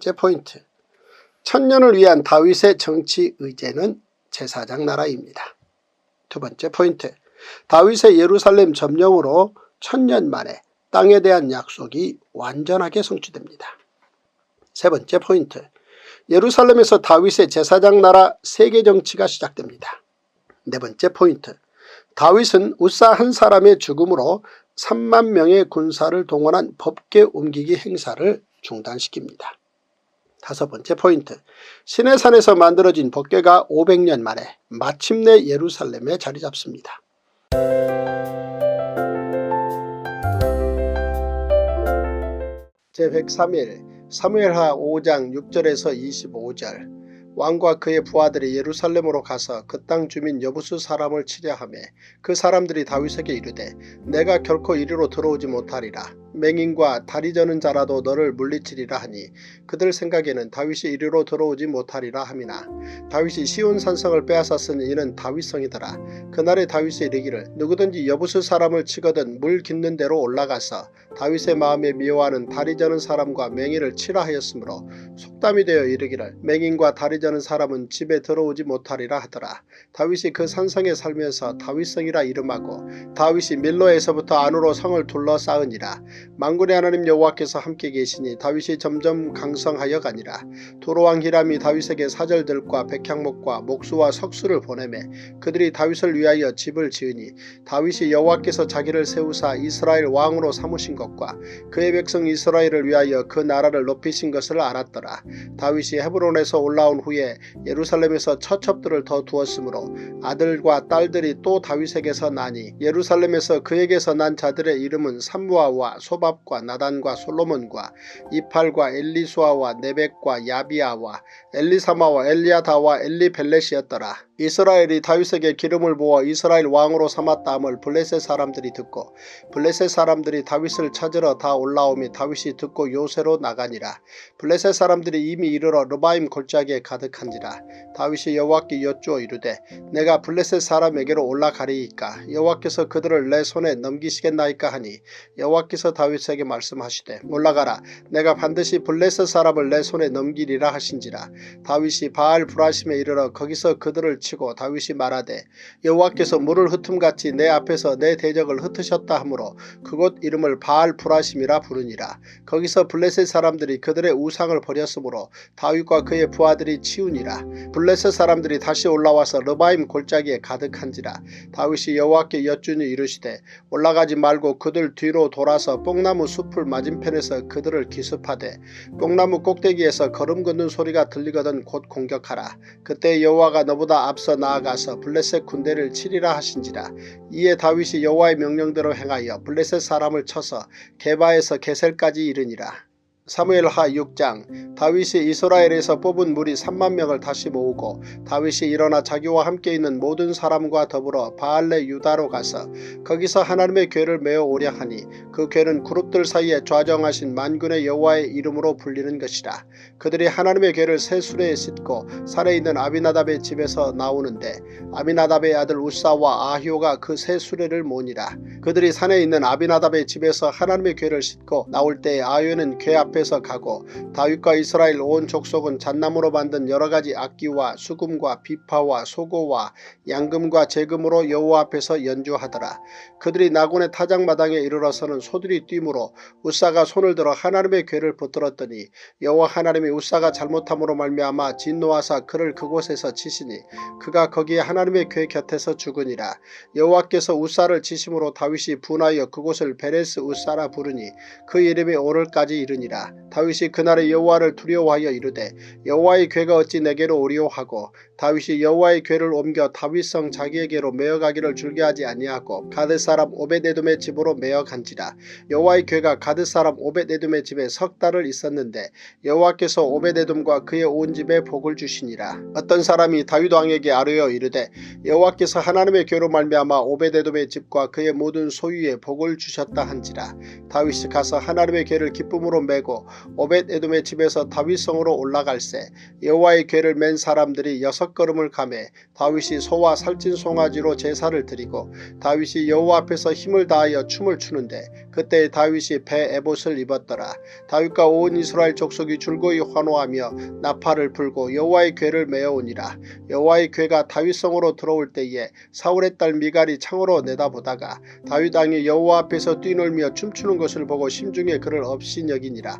첫 번째 포인트. 천년을 위한 다윗의 정치 의제는 제사장 나라입니다. 두 번째 포인트. 다윗의 예루살렘 점령으로 천년 만에 땅에 대한 약속이 완전하게 성취됩니다. 세 번째 포인트. 예루살렘에서 다윗의 제사장 나라 세계 정치가 시작됩니다. 네 번째 포인트. 다윗은 우사 한 사람의 죽음으로 3만 명의 군사를 동원한 법계 옮기기 행사를 중단시킵니다. 다섯 번째 포인트. 시내산에서 만들어진 법궤가 500년 만에 마침내 예루살렘에 자리 잡습니다. 제103일 사무엘하 5장 6절에서 25절 왕과 그의 부하들이 예루살렘으로 가서 그 땅 주민 여부수 사람을 치려 하며 그 사람들이 다윗에게 이르되 내가 결코 이리로 들어오지 못하리라 맹인과 다리 저는 자라도 너를 물리치리라 하니 그들 생각에는 다윗이 이리로 들어오지 못하리라 함이나. 다윗이 시온 산성을 빼앗았으니 이는 다윗성이더라. 그날에 다윗이 이르기를 누구든지 여부수 사람을 치거든 물 깊는 데로 올라가서 다윗의 마음에 미워하는 다리 저는 사람과 맹인을 치라 하였으므로 속담이 되어 이르기를 맹인과 다리 저는 사람은 집에 들어오지 못하리라 하더라. 다윗이 그 산성에 살면서 다윗성이라 이름하고 다윗이 밀로에서부터 안으로 성을 둘러싸으니라 만군의 하나님 여호와께서 함께 계시니 다윗이 점점 강성하여 가니라. 도로왕 히람이 다윗에게 사절들과 백향목과 목수와 석수를 보내매 그들이 다윗을 위하여 집을 지으니 다윗이 여호와께서 자기를 세우사 이스라엘 왕으로 삼으신 것과 그의 백성 이스라엘을 위하여 그 나라를 높이신 것을 알았더라. 다윗이 헤브론에서 올라온 후에 예루살렘에서 처첩들을 더 두었으므로 아들과 딸들이 또 다윗에게서 나니 예루살렘에서 그에게서 난 자들의 이름은 삼무아와 소밥과 나단과 솔로몬과 이팔과 엘리수아와 네벡과 야비아와 엘리사마와 엘리아다와 엘리벨렛이었더라. 이스라엘이 다윗에게 기름을 부어 이스라엘 왕으로 삼았다함을 블레셋 사람들이 듣고 블레셋 사람들이 다윗을 찾으러 다 올라오며 다윗이 듣고 요새로 나가니라. 블레셋 사람들이 이미 이르러 르바임 골짜기에 가득한지라. 다윗이 여호와께 여쭈어 이르되 내가 블레셋 사람에게로 올라가리이까 여호와께서 그들을 내 손에 넘기시겠나이까 하니 여호와께서 다윗에게 말씀하시되 올라가라 내가 반드시 블레셋 사람을 내 손에 넘기리라 하신지라 다윗이 바알 브라심에 이르러 거기서 그들을 치고 다윗이 말하되 여호와께서 물을 흩음같이 내 앞에서 내 대적을 흩으셨다 하므로 그곳 이름을 바알 브라심이라 부르니라. 거기서 블레셋 사람들이 그들의 우상을 버렸으므로 다윗과 그의 부하들이 치우니라. 블레셋 사람들이 다시 올라와서 르바임 골짜기에 가득한지라. 다윗이 여호와께 여쭈니 이르시되 올라가지 말고 그들 뒤로 돌아서 뽕나무 숲을 맞은편에서 그들을 기습하되 뽕나무 꼭대기에서 걸음 걷는 소리가 들리거든 곧 공격하라. 그때 여호와가 너보다 앞서 나아가서 블레셋 군대를 치리라 하신지라. 이에 다윗이 여호와의 명령대로 행하여 블레셋 사람을 쳐서 게바에서 게셀까지 이르니라. 사무엘하 6장 다윗이 이스라엘에서 뽑은 무리 3만 명을 다시 모으고 다윗이 일어나 자기와 함께 있는 모든 사람과 더불어 바알레 유다로 가서 거기서 하나님의 궤를 메어 오려 하니 그 궤는 그룹들 사이에 좌정하신 만군의 여호와의 이름으로 불리는 것이라. 그들이 하나님의 궤를 새 수레에 싣고 산에 있는 아비나답의 집에서 나오는데 아비나답의 아들 우사와 아히오가 그 새 수레를 모니라. 그들이 산에 있는 아비나답의 집에서 하나님의 궤를 싣고 나올 때 아히오는 궤 앞에 서 가고 다윗과 이스라엘 온 족속은 잣나무로 만든 여러가지 악기와 수금과 비파와 소고와 양금과 재금으로 여호와 앞에서 연주하더라. 그들이 나곤의 타작마당에 이르러서는 소들이 뛰므로 우사가 손을 들어 하나님의 궤를 붙들었더니 여호와 하나님이 우사가 잘못함으로 말미암아 진노하사 그를 그곳에서 치시니 그가 거기에 하나님의 궤 곁에서 죽으니라. 여호와께서 우사를 치심으로 다윗이 분하여 그곳을 베레스 우사라 부르니 그 이름이 오늘까지 이르니라. 다윗이 그날의 여호와를 두려워하여 이르되 여호와의 궤가 어찌 내게로 오리오 하고 다윗이 여호와의 궤를 옮겨 다윗성 자기에게로 메어가기를 줄게 하지 아니하고 가드 사람 오베데돔의 집으로 메어간지라. 여호와의 궤가 가드 사람 오베데돔의 집에 석 달을 있었는데 여호와께서 오베데돔과 그의 온 집에 복을 주시니라. 어떤 사람이 다윗 왕에게 아뢰어 이르되 여호와께서 하나님의 궤로 말미암아 오베데돔의 집과 그의 모든 소유에 복을 주셨다 한지라. 다윗이 가서 하나님의 궤를 기쁨으로 메고 오벳 에돔의 집에서 다윗성으로 올라갈새 여호와의 궤를 맨 사람들이 여섯 걸음을 가매 다윗이 소와 살찐 송아지로 제사를 드리고 다윗이 여호와 앞에서 힘을 다하여 춤을 추는데 그때 다윗이 배 에봇을 입었더라. 다윗과 온 이스라엘 족속이 줄거이 환호하며 나팔을 불고 여호와의 궤를 메어오니라. 여호와의 궤가 다윗성으로 들어올 때에 사울의 딸 미갈이 창으로 내다보다가 다윗 왕이 여호와 앞에서 뛰놀며 춤추는 것을 보고 심중에 그를 없이 여기니라.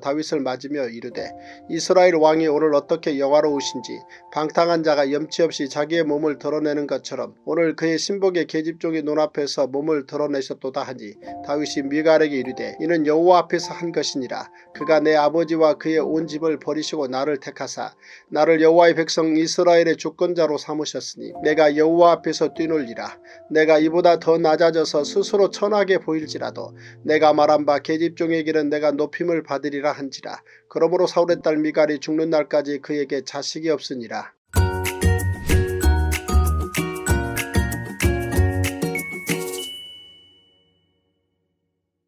다윗을 맞으며 이르되 이스라엘 왕이 오늘 어떻게 영화로우신지 방탕한 자가 염치 없이 자기의 몸을 드러내는 것처럼 오늘 그의 신복의 계집종의 눈앞에서 몸을 드러내셨도다 하니 다윗이 미갈에게 이르되 이는 여호와 앞에서 한 것이니라. 그가 내 아버지와 그의 온 집을 버리시고 나를 택하사 나를 여호와의 백성 이스라엘의 주권자로 삼으셨으니 내가 여호와 앞에서 뛰놀리라. 내가 이보다 더 낮아져서 스스로 천하게 보일지라도 내가 말한 바 계집종의 길은 내가 높임을 받으리 라 한지라. 그러므로 사울의 딸 미갈이 죽는 날까지 그에게 자식이 없으니라